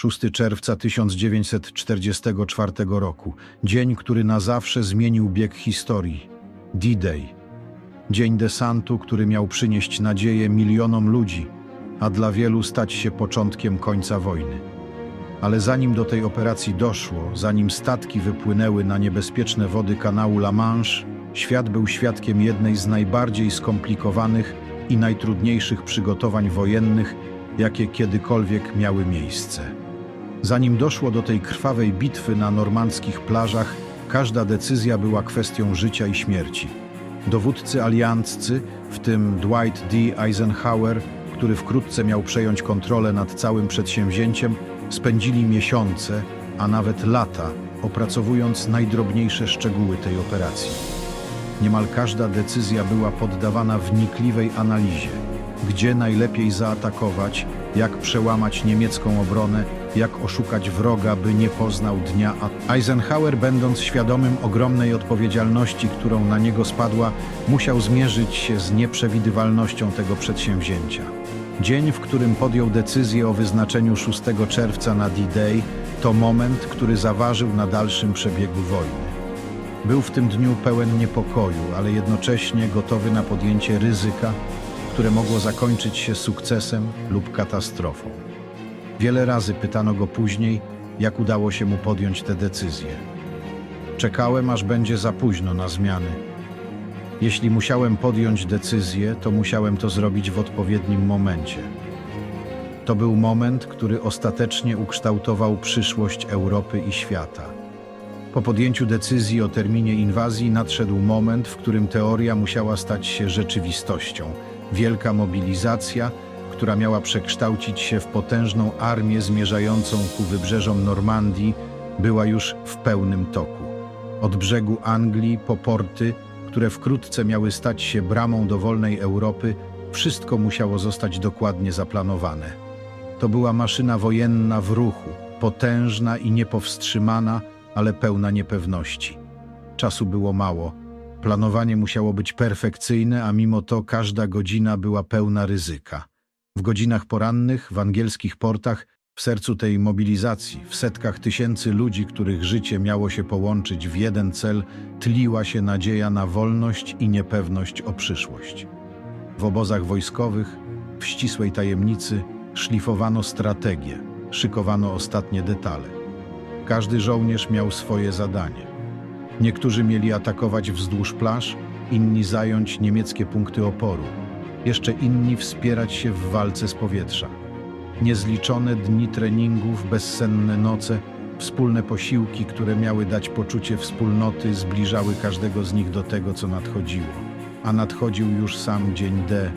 6 czerwca 1944 roku. Dzień, który na zawsze zmienił bieg historii. D-Day. Dzień desantu, który miał przynieść nadzieję milionom ludzi, a dla wielu stać się początkiem końca wojny. Ale zanim do tej operacji doszło, zanim statki wypłynęły na niebezpieczne wody kanału La Manche, świat był świadkiem jednej z najbardziej skomplikowanych i najtrudniejszych przygotowań wojennych, jakie kiedykolwiek miały miejsce. Zanim doszło do tej krwawej bitwy na normandzkich plażach, każda decyzja była kwestią życia i śmierci. Dowódcy alianccy, w tym Dwight D. Eisenhower, który wkrótce miał przejąć kontrolę nad całym przedsięwzięciem, spędzili miesiące, a nawet lata, opracowując najdrobniejsze szczegóły tej operacji. Niemal każda decyzja była poddawana wnikliwej analizie. Gdzie najlepiej zaatakować, jak przełamać niemiecką obronę, jak oszukać wroga, by nie poznał dnia. Eisenhower, będąc świadomym ogromnej odpowiedzialności, którą na niego spadła, musiał zmierzyć się z nieprzewidywalnością tego przedsięwzięcia. Dzień, w którym podjął decyzję o wyznaczeniu 6 czerwca na D-Day, to moment, który zaważył na dalszym przebiegu wojny. Był w tym dniu pełen niepokoju, ale jednocześnie gotowy na podjęcie ryzyka, które mogło zakończyć się sukcesem lub katastrofą. Wiele razy pytano go później, jak udało się mu podjąć tę decyzję. Czekałem, aż będzie za późno na zmiany. Jeśli musiałem podjąć decyzję, to musiałem to zrobić w odpowiednim momencie. To był moment, który ostatecznie ukształtował przyszłość Europy i świata. Po podjęciu decyzji o terminie inwazji nadszedł moment, w którym teoria musiała stać się rzeczywistością. Wielka mobilizacja, która miała przekształcić się w potężną armię zmierzającą ku wybrzeżom Normandii, była już w pełnym toku. Od brzegu Anglii po porty, które wkrótce miały stać się bramą do wolnej Europy, wszystko musiało zostać dokładnie zaplanowane. To była maszyna wojenna w ruchu, potężna i niepowstrzymana, ale pełna niepewności. Czasu było mało. Planowanie musiało być perfekcyjne, a mimo to każda godzina była pełna ryzyka. W godzinach porannych, w angielskich portach, w sercu tej mobilizacji, w setkach tysięcy ludzi, których życie miało się połączyć w jeden cel, tliła się nadzieja na wolność i niepewność o przyszłość. W obozach wojskowych, w ścisłej tajemnicy, szlifowano strategię, szykowano ostatnie detale. Każdy żołnierz miał swoje zadanie. Niektórzy mieli atakować wzdłuż plaż, inni zająć niemieckie punkty oporu, jeszcze inni wspierać się w walce z powietrza. Niezliczone dni treningów, bezsenne noce, wspólne posiłki, które miały dać poczucie wspólnoty, zbliżały każdego z nich do tego, co nadchodziło. A nadchodził już sam dzień D.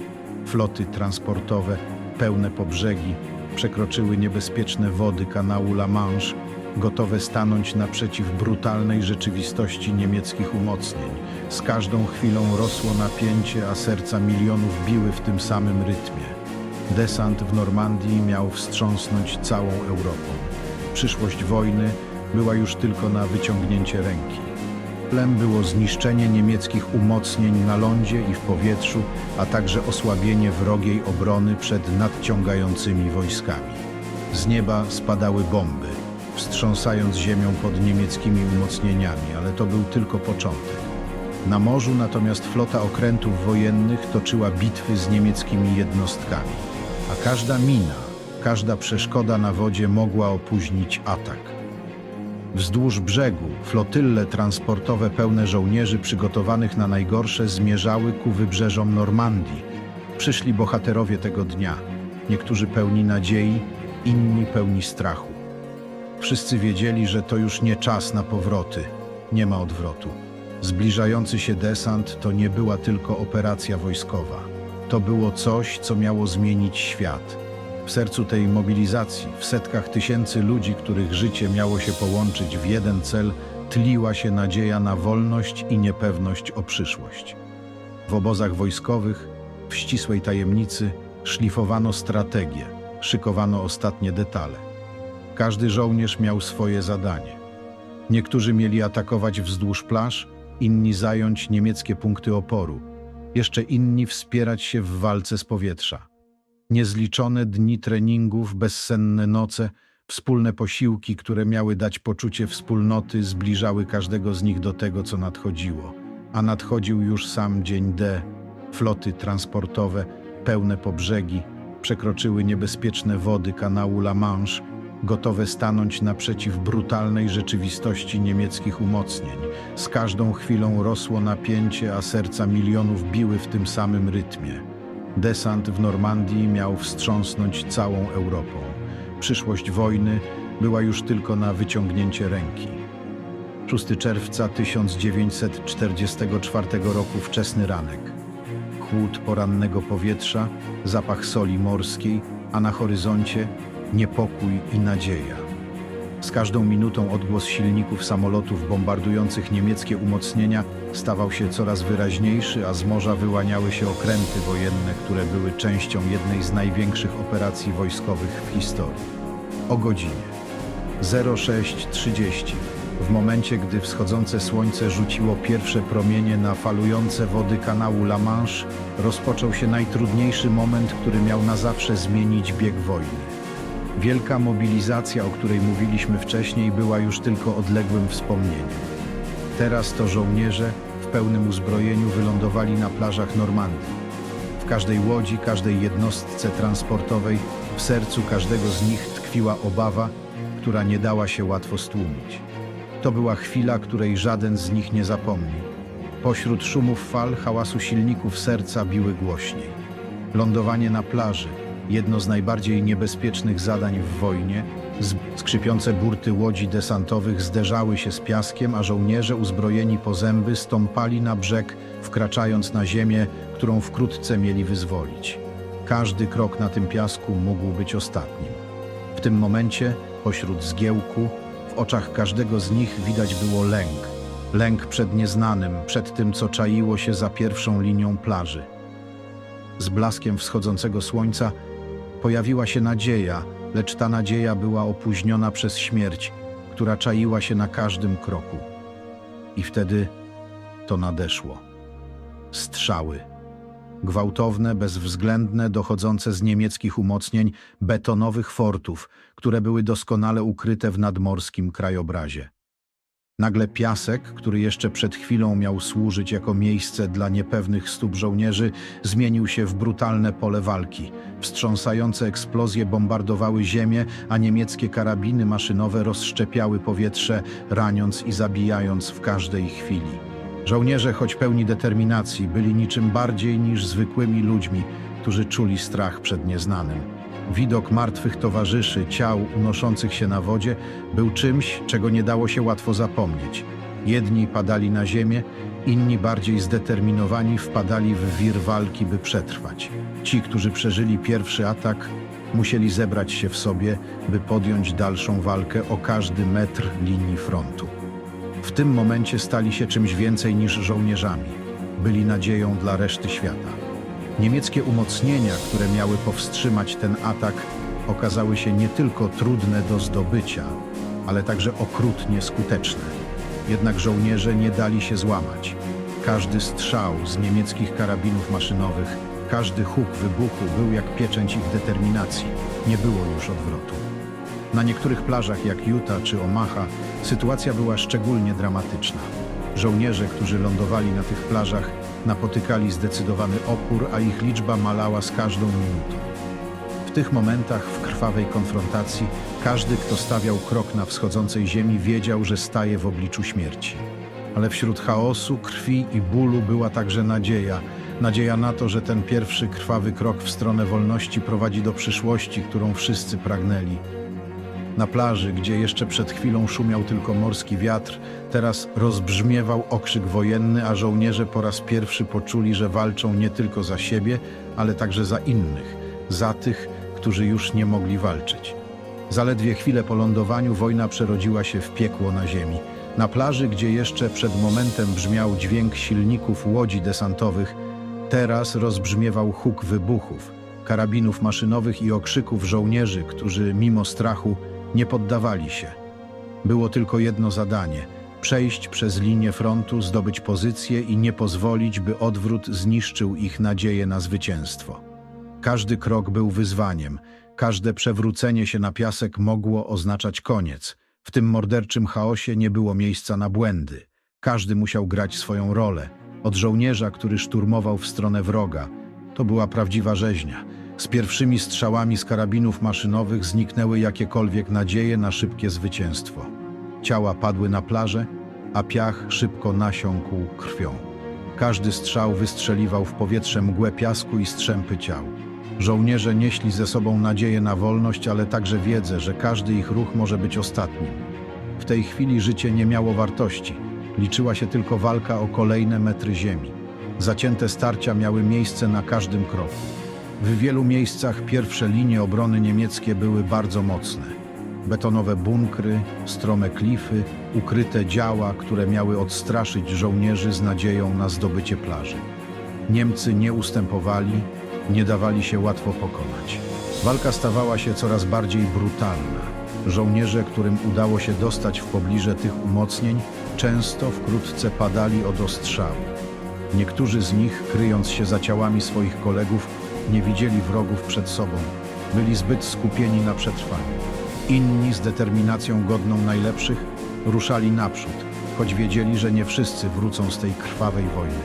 Floty transportowe, pełne po brzegi, przekroczyły niebezpieczne wody kanału La Manche, gotowe stanąć naprzeciw brutalnej rzeczywistości niemieckich umocnień. Z każdą chwilą rosło napięcie, a serca milionów biły w tym samym rytmie. Desant w Normandii miał wstrząsnąć całą Europą. Przyszłość wojny była już tylko na wyciągnięcie ręki. Plem było zniszczenie niemieckich umocnień na lądzie i w powietrzu, a także osłabienie wrogiej obrony przed nadciągającymi wojskami. Z nieba spadały bomby, wstrząsając ziemią pod niemieckimi umocnieniami, ale to był tylko początek. Na morzu natomiast flota okrętów wojennych toczyła bitwy z niemieckimi jednostkami, a każda mina, każda przeszkoda na wodzie mogła opóźnić atak. Wzdłuż brzegu flotylle transportowe pełne żołnierzy przygotowanych na najgorsze zmierzały ku wybrzeżom Normandii. Przyszli bohaterowie tego dnia, niektórzy pełni nadziei, inni pełni strachu. Wszyscy wiedzieli, że to już nie czas na powroty, nie ma odwrotu. Zbliżający się desant to nie była tylko operacja wojskowa. To było coś, co miało zmienić świat. W sercu tej mobilizacji, w setkach tysięcy ludzi, których życie miało się połączyć w jeden cel, tliła się nadzieja na wolność i niepewność o przyszłość. W obozach wojskowych, w ścisłej tajemnicy, szlifowano strategię, szykowano ostatnie detale. Każdy żołnierz miał swoje zadanie. Niektórzy mieli atakować wzdłuż plaż, inni zająć niemieckie punkty oporu, jeszcze inni wspierać się w walce z powietrza. Niezliczone dni treningów, bezsenne noce, Wspólne posiłki, które miały dać poczucie wspólnoty, zbliżały każdego z nich do tego, co nadchodziło. A nadchodził już sam dzień D. Floty transportowe, pełne po brzegi, przekroczyły niebezpieczne wody kanału La Manche, gotowe stanąć naprzeciw brutalnej rzeczywistości niemieckich umocnień. Z każdą chwilą rosło napięcie, a serca milionów biły w tym samym rytmie. Desant w Normandii miał wstrząsnąć całą Europą. Przyszłość wojny była już tylko na wyciągnięcie ręki. 6 czerwca 1944 roku wczesny ranek. Chłód porannego powietrza, zapach soli morskiej, a na horyzoncie niepokój i nadzieja. Z każdą minutą odgłos silników samolotów bombardujących niemieckie umocnienia stawał się coraz wyraźniejszy, a z morza wyłaniały się okręty wojenne, które były częścią jednej z największych operacji wojskowych w historii. O godzinie 06.30, w momencie gdy wschodzące słońce rzuciło pierwsze promienie na falujące wody kanału La Manche, rozpoczął się najtrudniejszy moment, który miał na zawsze zmienić bieg wojny. Wielka mobilizacja, o której mówiliśmy wcześniej, była już tylko odległym wspomnieniem. Teraz to żołnierze w pełnym uzbrojeniu wylądowali na plażach Normandii. W każdej łodzi, każdej jednostce transportowej, w sercu każdego z nich tkwiła obawa, która nie dała się łatwo stłumić. To była chwila, której żaden z nich nie zapomni. Pośród szumów fal, hałasu silników serca biły głośniej. Lądowanie na plaży, jedno z najbardziej niebezpiecznych zadań w wojnie, skrzypiące burty łodzi desantowych zderzały się z piaskiem, a żołnierze uzbrojeni po zęby stąpali na brzeg, wkraczając na ziemię, którą wkrótce mieli wyzwolić. Każdy krok na tym piasku mógł być ostatnim. W tym momencie, pośród zgiełku, w oczach każdego z nich widać było lęk. Lęk przed nieznanym, przed tym, co czaiło się za pierwszą linią plaży. Z blaskiem wschodzącego słońca pojawiła się nadzieja, lecz ta nadzieja była opóźniona przez śmierć, która czaiła się na każdym kroku. I wtedy to nadeszło. Strzały. Gwałtowne, bezwzględne, dochodzące z niemieckich umocnień, betonowych fortów, które były doskonale ukryte w nadmorskim krajobrazie. Nagle piasek, który jeszcze przed chwilą miał służyć jako miejsce dla niepewnych stóp żołnierzy, zmienił się w brutalne pole walki. Wstrząsające eksplozje bombardowały ziemię, a niemieckie karabiny maszynowe rozszczepiały powietrze, raniąc i zabijając w każdej chwili. Żołnierze, choć pełni determinacji, byli niczym bardziej niż zwykłymi ludźmi, którzy czuli strach przed nieznanym. Widok martwych towarzyszy, ciał unoszących się na wodzie, był czymś, czego nie dało się łatwo zapomnieć. Jedni padali na ziemię, inni bardziej zdeterminowani wpadali w wir walki, by przetrwać. Ci, którzy przeżyli pierwszy atak, musieli zebrać się w sobie, by podjąć dalszą walkę o każdy metr linii frontu. W tym momencie stali się czymś więcej niż żołnierzami. Byli nadzieją dla reszty świata. Niemieckie umocnienia, które miały powstrzymać ten atak, okazały się nie tylko trudne do zdobycia, ale także okrutnie skuteczne. Jednak żołnierze nie dali się złamać. Każdy strzał z niemieckich karabinów maszynowych, każdy huk wybuchu był jak pieczęć ich determinacji. Nie było już odwrotu. Na niektórych plażach, jak Utah czy Omaha, sytuacja była szczególnie dramatyczna. Żołnierze, którzy lądowali na tych plażach, napotykali zdecydowany opór, a ich liczba malała z każdą minutą. W tych momentach, w krwawej konfrontacji, każdy, kto stawiał krok na wschodzącej ziemi, wiedział, że staje w obliczu śmierci. Ale wśród chaosu, krwi i bólu była także nadzieja. Nadzieja na to, że ten pierwszy krwawy krok w stronę wolności prowadzi do przyszłości, którą wszyscy pragnęli. Na plaży, gdzie jeszcze przed chwilą szumiał tylko morski wiatr, teraz rozbrzmiewał okrzyk wojenny, a żołnierze po raz pierwszy poczuli, że walczą nie tylko za siebie, ale także za innych, za tych, którzy już nie mogli walczyć. Zaledwie chwilę po lądowaniu wojna przerodziła się w piekło na ziemi. Na plaży, gdzie jeszcze przed momentem brzmiał dźwięk silników łodzi desantowych, teraz rozbrzmiewał huk wybuchów, karabinów maszynowych i okrzyków żołnierzy, którzy mimo strachu nie poddawali się. Było tylko jedno zadanie przejść przez linię frontu, zdobyć pozycję i nie pozwolić, by odwrót zniszczył ich nadzieję na zwycięstwo. Każdy krok był wyzwaniem. Każde przewrócenie się na piasek mogło oznaczać koniec. W tym morderczym chaosie nie było miejsca na błędy. Każdy musiał grać swoją rolę. Od żołnierza, który szturmował w stronę wroga. To była prawdziwa rzeźnia. Z pierwszymi strzałami z karabinów maszynowych zniknęły jakiekolwiek nadzieje na szybkie zwycięstwo. Ciała padły na plażę, a piach szybko nasiąkł krwią. Każdy strzał wystrzeliwał w powietrze mgłę piasku i strzępy ciał. Żołnierze nieśli ze sobą nadzieję na wolność, ale także wiedzę, że każdy ich ruch może być ostatnim. W tej chwili życie nie miało wartości. Liczyła się tylko walka o kolejne metry ziemi. Zacięte starcia miały miejsce na każdym kroku. W wielu miejscach pierwsze linie obrony niemieckie były bardzo mocne. Betonowe bunkry, strome klify, ukryte działa, które miały odstraszyć żołnierzy z nadzieją na zdobycie plaży. Niemcy nie ustępowali, nie dawali się łatwo pokonać. Walka stawała się coraz bardziej brutalna. Żołnierze, którym udało się dostać w pobliże tych umocnień, często wkrótce padali od ostrzału. Niektórzy z nich, kryjąc się za ciałami swoich kolegów, nie widzieli wrogów przed sobą. Byli zbyt skupieni na przetrwaniu. Inni z determinacją godną najlepszych ruszali naprzód, choć wiedzieli, że nie wszyscy wrócą z tej krwawej wojny.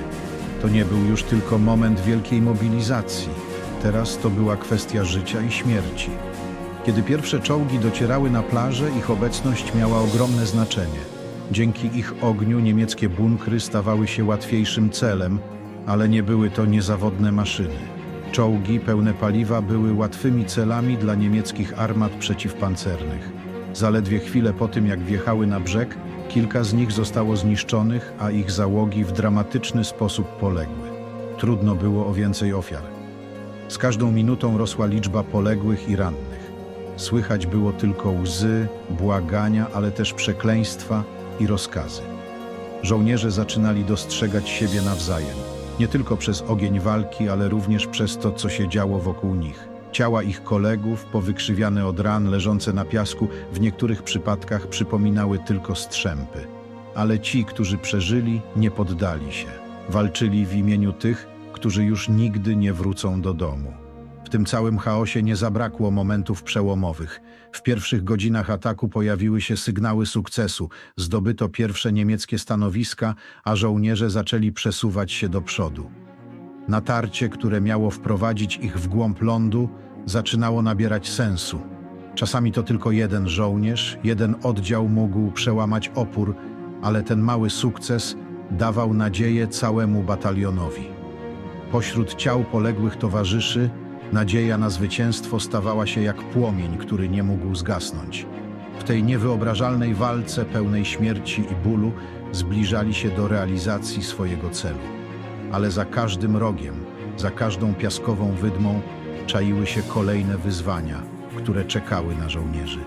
To nie był już tylko moment wielkiej mobilizacji. Teraz to była kwestia życia i śmierci. Kiedy pierwsze czołgi docierały na plażę, ich obecność miała ogromne znaczenie. Dzięki ich ogniu niemieckie bunkry stawały się łatwiejszym celem, ale nie były to niezawodne maszyny. Czołgi pełne paliwa były łatwymi celami dla niemieckich armat przeciwpancernych. Zaledwie chwilę po tym, jak wjechały na brzeg, kilka z nich zostało zniszczonych, a ich załogi w dramatyczny sposób poległy. Trudno było o więcej ofiar. Z każdą minutą rosła liczba poległych i rannych. Słychać było tylko łzy, błagania, ale też przekleństwa i rozkazy. Żołnierze zaczynali dostrzegać siebie nawzajem, nie tylko przez ogień walki, ale również przez to, co się działo wokół nich. Ciała ich kolegów, powykrzywiane od ran, leżące na piasku, w niektórych przypadkach przypominały tylko strzępy. Ale ci, którzy przeżyli, nie poddali się. Walczyli w imieniu tych, którzy już nigdy nie wrócą do domu. W tym całym chaosie nie zabrakło momentów przełomowych. W pierwszych godzinach ataku pojawiły się sygnały sukcesu, zdobyto pierwsze niemieckie stanowiska, a żołnierze zaczęli przesuwać się do przodu. Natarcie, które miało wprowadzić ich w głąb lądu, zaczynało nabierać sensu. Czasami to tylko jeden żołnierz, jeden oddział mógł przełamać opór, ale ten mały sukces dawał nadzieję całemu batalionowi. Pośród ciał poległych towarzyszy nadzieja na zwycięstwo stawała się jak płomień, który nie mógł zgasnąć. W tej niewyobrażalnej walce pełnej śmierci i bólu zbliżali się do realizacji swojego celu. Ale za każdym rogiem, za każdą piaskową wydmą czaiły się kolejne wyzwania, które czekały na żołnierzy.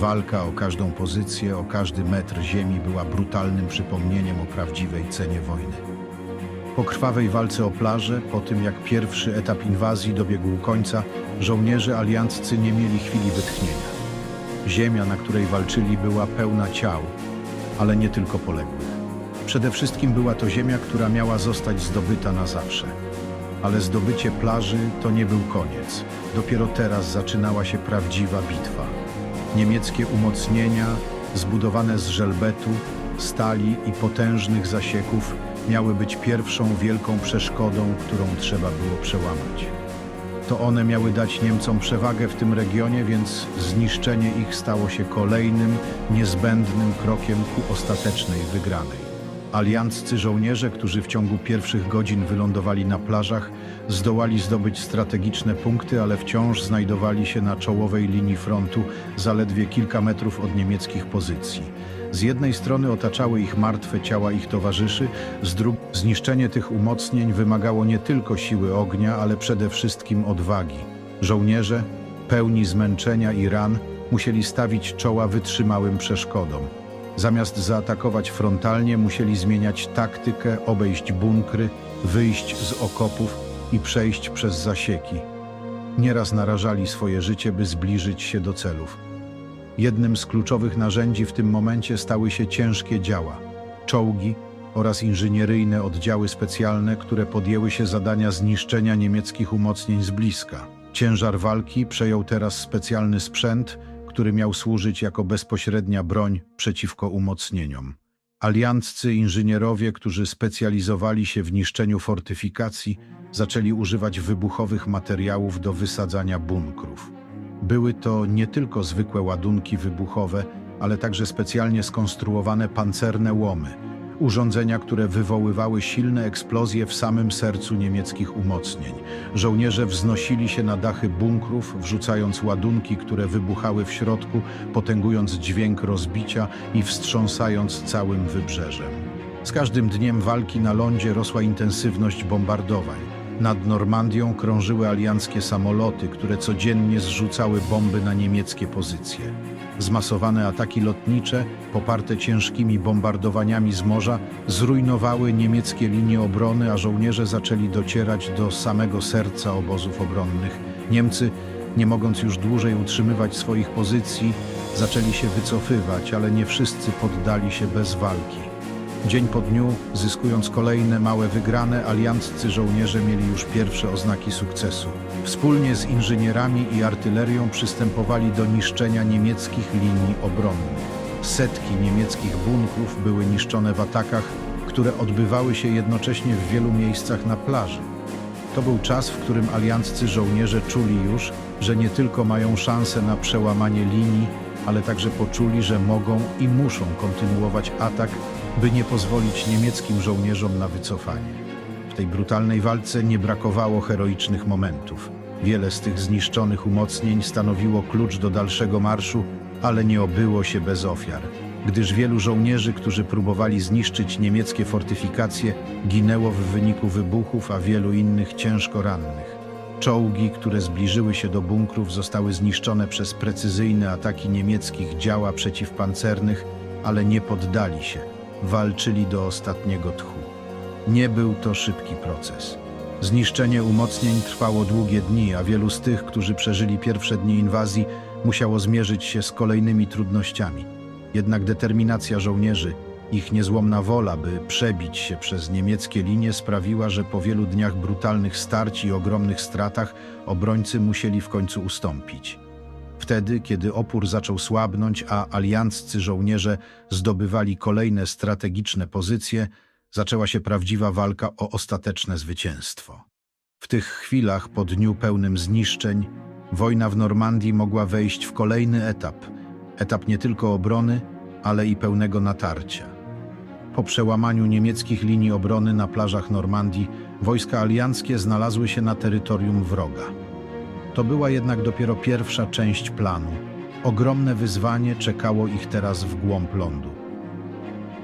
Walka o każdą pozycję, o każdy metr ziemi była brutalnym przypomnieniem o prawdziwej cenie wojny. Po krwawej walce o plażę, po tym jak pierwszy etap inwazji dobiegł końca, żołnierze alianccy nie mieli chwili wytchnienia. Ziemia, na której walczyli, była pełna ciał, ale nie tylko poległych. Przede wszystkim była to ziemia, która miała zostać zdobyta na zawsze. Ale zdobycie plaży to nie był koniec. Dopiero teraz zaczynała się prawdziwa bitwa. Niemieckie umocnienia, zbudowane z żelbetu, stali i potężnych zasieków, miały być pierwszą wielką przeszkodą, którą trzeba było przełamać. To one miały dać Niemcom przewagę w tym regionie, więc zniszczenie ich stało się kolejnym, niezbędnym krokiem ku ostatecznej wygranej. Alianccy żołnierze, którzy w ciągu pierwszych godzin wylądowali na plażach, zdołali zdobyć strategiczne punkty, ale wciąż znajdowali się na czołowej linii frontu, zaledwie kilka metrów od niemieckich pozycji. Z jednej strony otaczały ich martwe ciała ich towarzyszy, z drugiej zniszczenie tych umocnień wymagało nie tylko siły ognia, ale przede wszystkim odwagi. Żołnierze, pełni zmęczenia i ran, musieli stawić czoła wytrzymałym przeszkodom. Zamiast zaatakować frontalnie, musieli zmieniać taktykę, obejść bunkry, wyjść z okopów i przejść przez zasieki. Nieraz narażali swoje życie, by zbliżyć się do celów. Jednym z kluczowych narzędzi w tym momencie stały się ciężkie działa, czołgi oraz inżynieryjne oddziały specjalne, które podjęły się zadania zniszczenia niemieckich umocnień z bliska. Ciężar walki przejął teraz specjalny sprzęt, który miał służyć jako bezpośrednia broń przeciwko umocnieniom. Alianccy inżynierowie, którzy specjalizowali się w niszczeniu fortyfikacji, zaczęli używać wybuchowych materiałów do wysadzania bunkrów. Były to nie tylko zwykłe ładunki wybuchowe, ale także specjalnie skonstruowane pancerne łomy, urządzenia, które wywoływały silne eksplozje w samym sercu niemieckich umocnień. Żołnierze wznosili się na dachy bunkrów, wrzucając ładunki, które wybuchały w środku, potęgując dźwięk rozbicia i wstrząsając całym wybrzeżem. Z każdym dniem walki na lądzie rosła intensywność bombardowań. Nad Normandią krążyły alianckie samoloty, które codziennie zrzucały bomby na niemieckie pozycje. Zmasowane ataki lotnicze, poparte ciężkimi bombardowaniami z morza, zrujnowały niemieckie linie obrony, a żołnierze zaczęli docierać do samego serca obozów obronnych. Niemcy, nie mogąc już dłużej utrzymywać swoich pozycji, zaczęli się wycofywać, ale nie wszyscy poddali się bez walki. Dzień po dniu, zyskując kolejne małe wygrane, alianccy żołnierze mieli już pierwsze oznaki sukcesu. Wspólnie z inżynierami i artylerią przystępowali do niszczenia niemieckich linii obronnych. Setki niemieckich bunkrów były niszczone w atakach, które odbywały się jednocześnie w wielu miejscach na plaży. To był czas, w którym alianccy żołnierze czuli już, że nie tylko mają szansę na przełamanie linii, ale także poczuli, że mogą i muszą kontynuować atak, by nie pozwolić niemieckim żołnierzom na wycofanie. W tej brutalnej walce nie brakowało heroicznych momentów. Wiele z tych zniszczonych umocnień stanowiło klucz do dalszego marszu, ale nie obyło się bez ofiar, gdyż wielu żołnierzy, którzy próbowali zniszczyć niemieckie fortyfikacje, ginęło w wyniku wybuchów, a wielu innych ciężko rannych. Czołgi, które zbliżyły się do bunkrów, zostały zniszczone przez precyzyjne ataki niemieckich działa przeciwpancernych, ale nie poddali się. Walczyli do ostatniego tchu. Nie był to szybki proces. Zniszczenie umocnień trwało długie dni, a wielu z tych, którzy przeżyli pierwsze dni inwazji, musiało zmierzyć się z kolejnymi trudnościami. Jednak determinacja żołnierzy, ich niezłomna wola, by przebić się przez niemieckie linie, sprawiła, że po wielu dniach brutalnych starć i ogromnych stratach obrońcy musieli w końcu ustąpić. Wtedy, kiedy opór zaczął słabnąć, a alianccy żołnierze zdobywali kolejne strategiczne pozycje, zaczęła się prawdziwa walka o ostateczne zwycięstwo. W tych chwilach, po dniu pełnym zniszczeń, wojna w Normandii mogła wejść w kolejny etap etap nie tylko obrony, ale i pełnego natarcia. Po przełamaniu niemieckich linii obrony na plażach Normandii, wojska alianckie znalazły się na terytorium wroga. To była jednak dopiero pierwsza część planu. Ogromne wyzwanie czekało ich teraz w głąb lądu.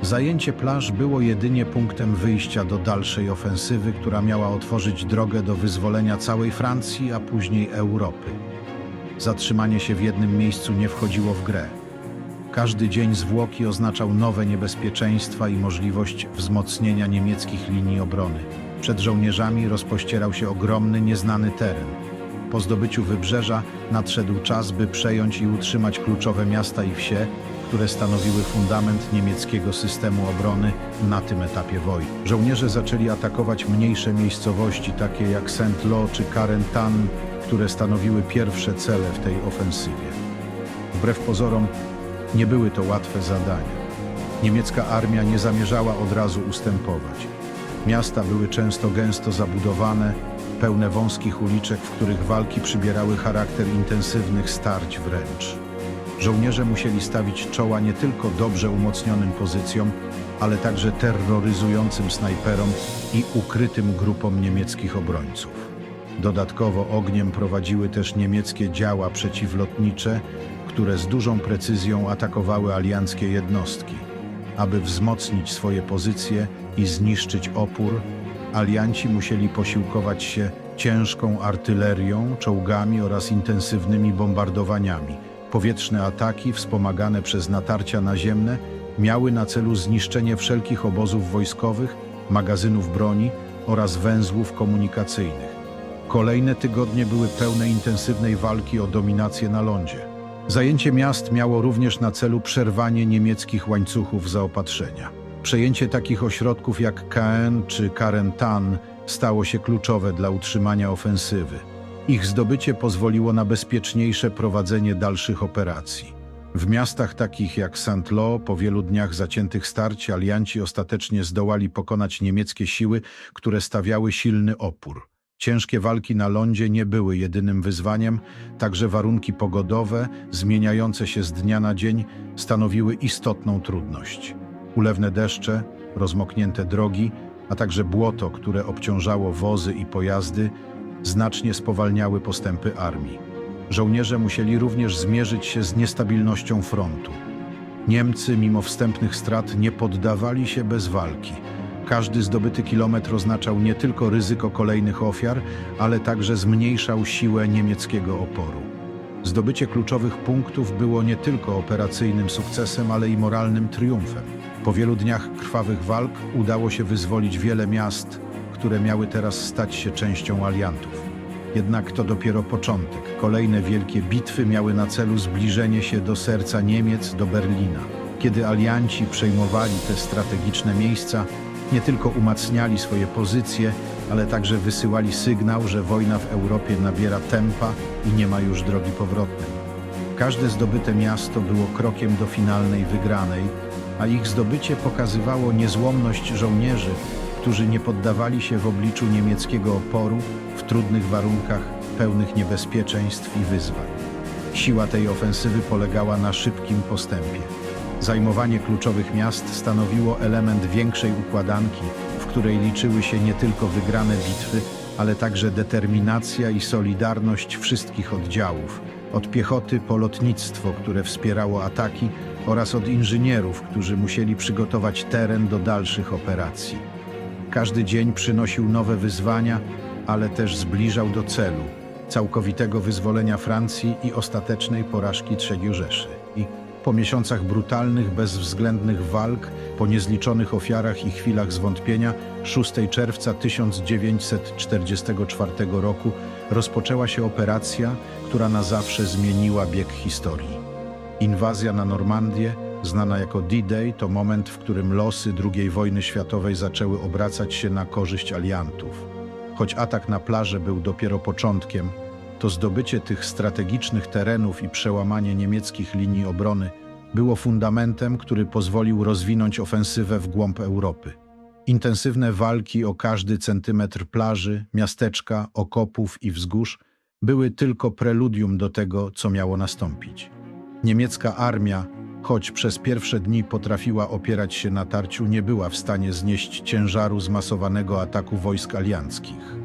Zajęcie plaż było jedynie punktem wyjścia do dalszej ofensywy, która miała otworzyć drogę do wyzwolenia całej Francji, a później Europy. Zatrzymanie się w jednym miejscu nie wchodziło w grę. Każdy dzień zwłoki oznaczał nowe niebezpieczeństwa i możliwość wzmocnienia niemieckich linii obrony. Przed żołnierzami rozpościerał się ogromny, nieznany teren. Po zdobyciu wybrzeża nadszedł czas, by przejąć i utrzymać kluczowe miasta i wsie, które stanowiły fundament niemieckiego systemu obrony na tym etapie wojny. Żołnierze zaczęli atakować mniejsze miejscowości, takie jak Saint-Lô czy Carentan, które stanowiły pierwsze cele w tej ofensywie. Wbrew pozorom, nie były to łatwe zadania. Niemiecka armia nie zamierzała od razu ustępować. Miasta były często gęsto zabudowane, pełne wąskich uliczek, w których walki przybierały charakter intensywnych starć wręcz. Żołnierze musieli stawić czoła nie tylko dobrze umocnionym pozycjom, ale także terroryzującym snajperom i ukrytym grupom niemieckich obrońców. Dodatkowo ogniem prowadziły też niemieckie działa przeciwlotnicze, które z dużą precyzją atakowały alianckie jednostki. Aby wzmocnić swoje pozycje i zniszczyć opór, alianci musieli posiłkować się ciężką artylerią, czołgami oraz intensywnymi bombardowaniami. Powietrzne ataki, wspomagane przez natarcia naziemne, miały na celu zniszczenie wszelkich obozów wojskowych, magazynów broni oraz węzłów komunikacyjnych. Kolejne tygodnie były pełne intensywnej walki o dominację na lądzie. Zajęcie miast miało również na celu przerwanie niemieckich łańcuchów zaopatrzenia. Przejęcie takich ośrodków jak Caen czy Carentan stało się kluczowe dla utrzymania ofensywy. Ich zdobycie pozwoliło na bezpieczniejsze prowadzenie dalszych operacji. W miastach takich jak Saint-Lô po wielu dniach zaciętych starć alianci ostatecznie zdołali pokonać niemieckie siły, które stawiały silny opór. Ciężkie walki na lądzie nie były jedynym wyzwaniem, także warunki pogodowe, zmieniające się z dnia na dzień, stanowiły istotną trudność. Ulewne deszcze, rozmoknięte drogi, a także błoto, które obciążało wozy i pojazdy, znacznie spowalniały postępy armii. Żołnierze musieli również zmierzyć się z niestabilnością frontu. Niemcy, mimo wstępnych strat, nie poddawali się bez walki. Każdy zdobyty kilometr oznaczał nie tylko ryzyko kolejnych ofiar, ale także zmniejszał siłę niemieckiego oporu. Zdobycie kluczowych punktów było nie tylko operacyjnym sukcesem, ale i moralnym triumfem. Po wielu dniach krwawych walk udało się wyzwolić wiele miast, które miały teraz stać się częścią aliantów. Jednak to dopiero początek. Kolejne wielkie bitwy miały na celu zbliżenie się do serca Niemiec, do Berlina. Kiedy alianci przejmowali te strategiczne miejsca, nie tylko umacniali swoje pozycje, ale także wysyłali sygnał, że wojna w Europie nabiera tempa i nie ma już drogi powrotnej. Każde zdobyte miasto było krokiem do finalnej wygranej, a ich zdobycie pokazywało niezłomność żołnierzy, którzy nie poddawali się w obliczu niemieckiego oporu w trudnych warunkach, pełnych niebezpieczeństw i wyzwań. Siła tej ofensywy polegała na szybkim postępie. Zajmowanie kluczowych miast stanowiło element większej układanki, w której liczyły się nie tylko wygrane bitwy, ale także determinacja i solidarność wszystkich oddziałów, od piechoty po lotnictwo, które wspierało ataki, oraz od inżynierów, którzy musieli przygotować teren do dalszych operacji. Każdy dzień przynosił nowe wyzwania, ale też zbliżał do celu całkowitego wyzwolenia Francji i ostatecznej porażki III Rzeszy. I po miesiącach brutalnych, bezwzględnych walk, po niezliczonych ofiarach i chwilach zwątpienia, 6 czerwca 1944 roku rozpoczęła się operacja, która na zawsze zmieniła bieg historii. Inwazja na Normandię, znana jako D-Day, to moment, w którym losy II wojny światowej zaczęły obracać się na korzyść aliantów. Choć atak na plażę był dopiero początkiem, to zdobycie tych strategicznych terenów i przełamanie niemieckich linii obrony było fundamentem, który pozwolił rozwinąć ofensywę w głąb Europy. Intensywne walki o każdy centymetr plaży, miasteczka, okopów i wzgórz były tylko preludium do tego, co miało nastąpić. Niemiecka armia, choć przez pierwsze dni potrafiła opierać się na tarciu, nie była w stanie znieść ciężaru zmasowanego ataku wojsk alianckich.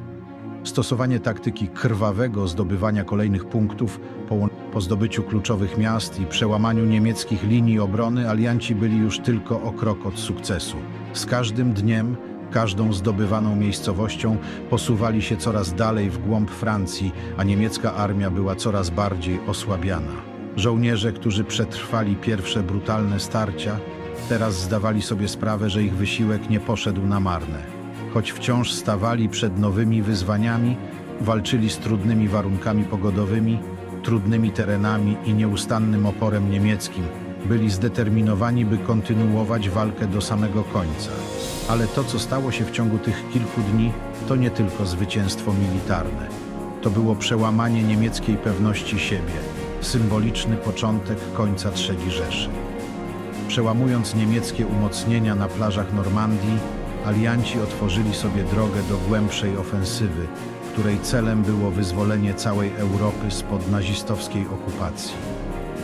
Stosowanie taktyki krwawego zdobywania kolejnych punktów po, zdobyciu kluczowych miast i przełamaniu niemieckich linii obrony alianci byli już tylko o krok od sukcesu. Z każdym dniem, każdą zdobywaną miejscowością posuwali się coraz dalej w głąb Francji, a niemiecka armia była coraz bardziej osłabiana. Żołnierze, którzy przetrwali pierwsze brutalne starcia, teraz zdawali sobie sprawę, że ich wysiłek nie poszedł na marne. Choć wciąż stawali przed nowymi wyzwaniami, walczyli z trudnymi warunkami pogodowymi, trudnymi terenami i nieustannym oporem niemieckim, byli zdeterminowani, by kontynuować walkę do samego końca. Ale to, co stało się w ciągu tych kilku dni, to nie tylko zwycięstwo militarne. To było przełamanie niemieckiej pewności siebie, symboliczny początek końca III Rzeszy. Przełamując niemieckie umocnienia na plażach Normandii, alianci otworzyli sobie drogę do głębszej ofensywy, której celem było wyzwolenie całej Europy spod nazistowskiej okupacji.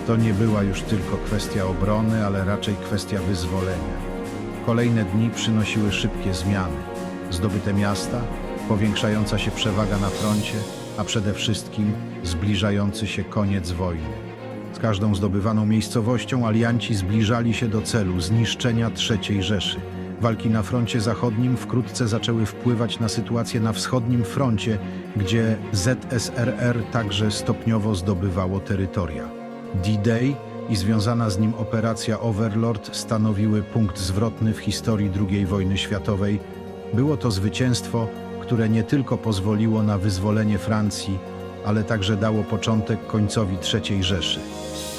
To nie była już tylko kwestia obrony, ale raczej kwestia wyzwolenia. Kolejne dni przynosiły szybkie zmiany. Zdobyte miasta, powiększająca się przewaga na froncie, a przede wszystkim zbliżający się koniec wojny. Z każdą zdobywaną miejscowością alianci zbliżali się do celu zniszczenia III Rzeszy. Walki na froncie zachodnim wkrótce zaczęły wpływać na sytuację na wschodnim froncie, gdzie ZSRR także stopniowo zdobywało terytoria. D-Day i związana z nim operacja Overlord stanowiły punkt zwrotny w historii II wojny światowej. Było to zwycięstwo, które nie tylko pozwoliło na wyzwolenie Francji, ale także dało początek końcowi III Rzeszy.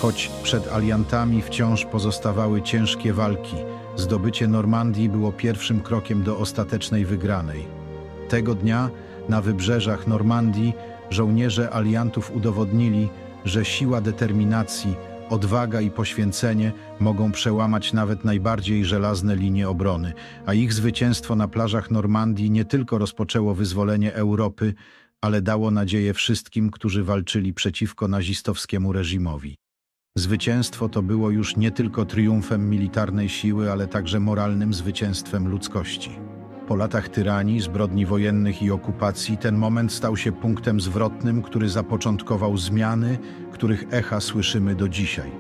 Choć przed aliantami wciąż pozostawały ciężkie walki, zdobycie Normandii było pierwszym krokiem do ostatecznej wygranej. Tego dnia na wybrzeżach Normandii żołnierze aliantów udowodnili, że siła determinacji, odwaga i poświęcenie mogą przełamać nawet najbardziej żelazne linie obrony, a ich zwycięstwo na plażach Normandii nie tylko rozpoczęło wyzwolenie Europy, ale dało nadzieję wszystkim, którzy walczyli przeciwko nazistowskiemu reżimowi. Zwycięstwo to było już nie tylko triumfem militarnej siły, ale także moralnym zwycięstwem ludzkości. Po latach tyranii, zbrodni wojennych i okupacji ten moment stał się punktem zwrotnym, który zapoczątkował zmiany, których echa słyszymy do dzisiaj.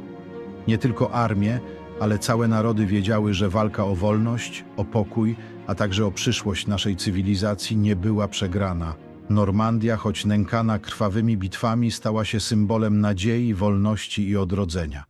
Nie tylko armie, ale całe narody wiedziały, że walka o wolność, o pokój, a także o przyszłość naszej cywilizacji nie była przegrana. Normandia, choć nękana krwawymi bitwami, stała się symbolem nadziei, wolności i odrodzenia.